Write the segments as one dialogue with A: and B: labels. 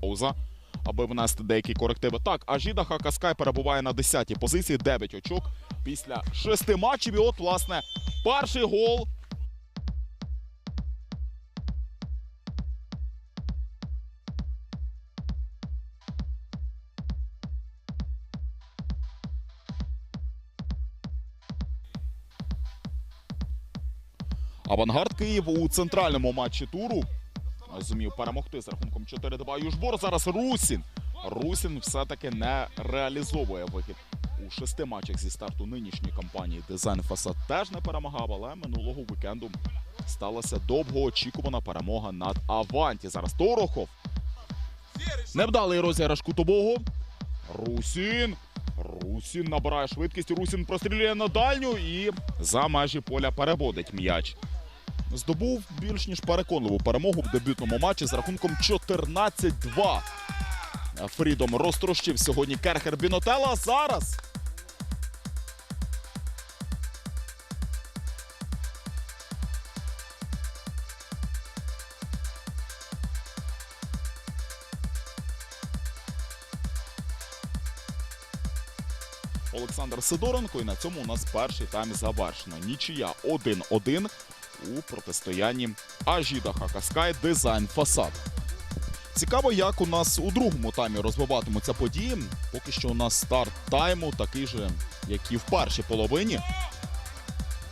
A: пауза, аби внести деякі корективи. Так, Ажіда Хакаскай перебуває на 10-й позиції, 9 очок після 6 матчів. І от, власне, перший гол. Авангард Київ у центральному матчі туру зумів перемогти з рахунком 4-2 Южбор. Зараз Русін. Русін все-таки не реалізовує вихід у шести матчах зі старту нинішньої кампанії. Дизайн Фасад теж не перемагав, але минулого вікенду сталася довгоочікувана перемога над Аванті. Зараз Торохов. Невдалий розіграш кутового. Русін. Русін набирає швидкість. Русін прострілює на дальню і за межі поля переводить м'яч. Здобув більш ніж переконливу перемогу в дебютному матчі з рахунком 14-2. Фрідом розтрощив сьогодні Керхер Бінотела. Зараз Олександр Сидоренко. І на цьому у нас перший тайм завершено. Нічия 1-1 у протистоянні Ажіда Хакаскай Дизайн Фасад. Цікаво, як у нас у другому таймі розвиватимуться події. Поки що у нас старт тайму такий же, як і в першій половині.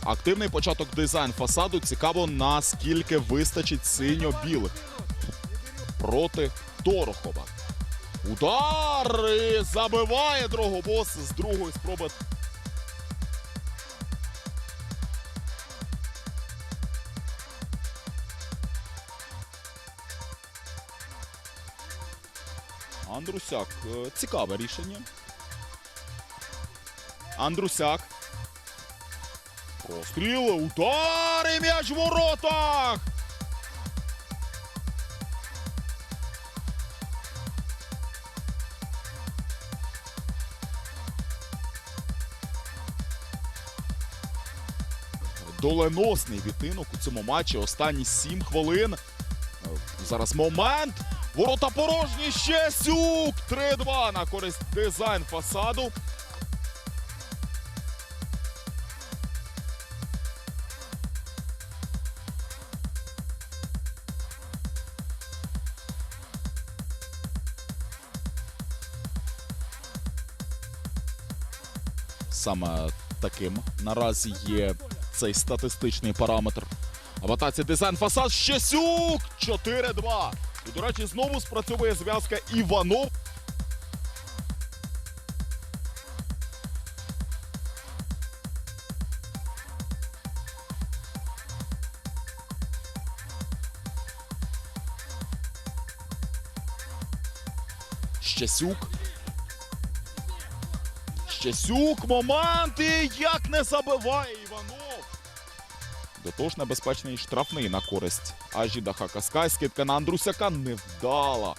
A: Активний початок дизайн фасаду. Цікаво, наскільки вистачить синьо-білих проти Торохова. Удар! І Забиває Дрогобос з другої спроби. Андрусяк. Е, Цікаве рішення. Андрусяк. Простріли. Удар і м'яч в воротах! доленосний відтинок у цьому матчі. Останні 7 хвилин. Зараз момент. Ворота порожні. Щесюк. 3-2 на користь дизайн фасаду. Саме таким наразі є цей статистичний параметр. В атаці дизайн фасад Щесюк 4-2. І, до речі, знову спрацьовує зв'язка Іванов. Щесюк. Щесюк, момент і як не забиває Іванов. Дотож небезпечний штрафний на користь Ажіда Хакаскай. Скидка на Андрусяка невдала.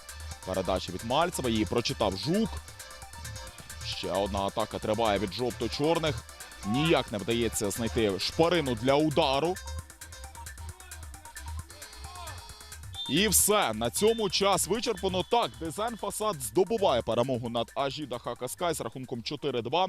A: Передача від Мальцева. Її прочитав Жук. Ще одна атака триває від жовто-чорних. Ніяк не вдається знайти шпарину для удару. І все. На цьому час вичерпано. Так, дизайн фасад здобуває перемогу над Ажіда Хакаскай з рахунком 4-2.